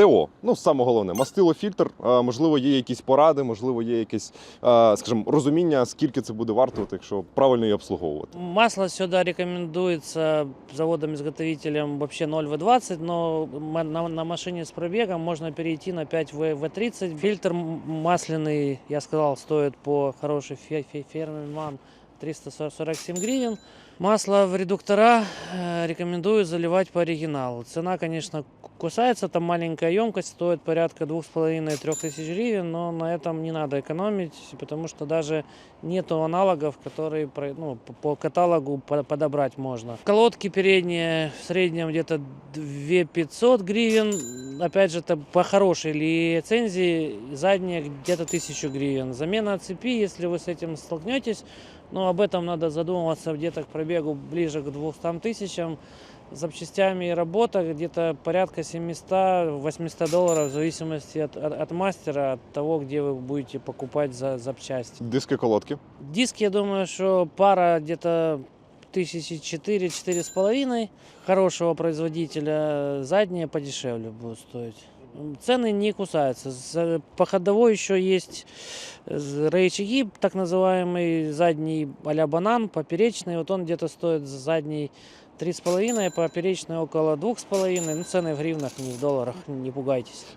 ТО. Ну, саме головне, мастило фільтр. Можливо, є якісь поради, можливо, є якесь, скажімо, розуміння, скільки це буде вартувати, якщо правильно її обслуговувати. Масло сюди рекомендується заводом ізготовителем взагалі 0 в 20 але на машині з пробігом можна перейти на 5 в 30 Фільтр масляний, я сказав, стоїть по хорошій фермі. 347 гривен. Масло в редуктора э, рекомендую заливать по оригиналу. Цена, конечно, кусается, там маленькая емкость, стоит порядка 2,5-3 тысяч гривен, но на этом не надо экономить, потому что даже нету аналогов, которые ну, по- каталогу по- подобрать можно. Колодки передние в среднем где-то 2500 гривен. Опять же, это по хорошей лицензии. Задние где-то 1000 гривен. Замена цепи, если вы с этим столкнетесь, но об этом надо задумываться где-то к пробегу ближе к 200 тысячам. Запчастями и работа где-то порядка 700-800 долларов в зависимости от, от, от мастера, от того, где вы будете покупать за запчасти. Диски колодки. Диски, я думаю, что пара где-то тысячи четыре, четыре с половиной. Хорошего производителя задние подешевле будут стоить. Цены не кусаются. По ходовой еще есть э, рычаги, так называемый задний а банан, поперечный. Вот он где-то стоит задний три с половиной, поперечный около двух с половиной. Ну, цены в гривнах, не в долларах, не пугайтесь.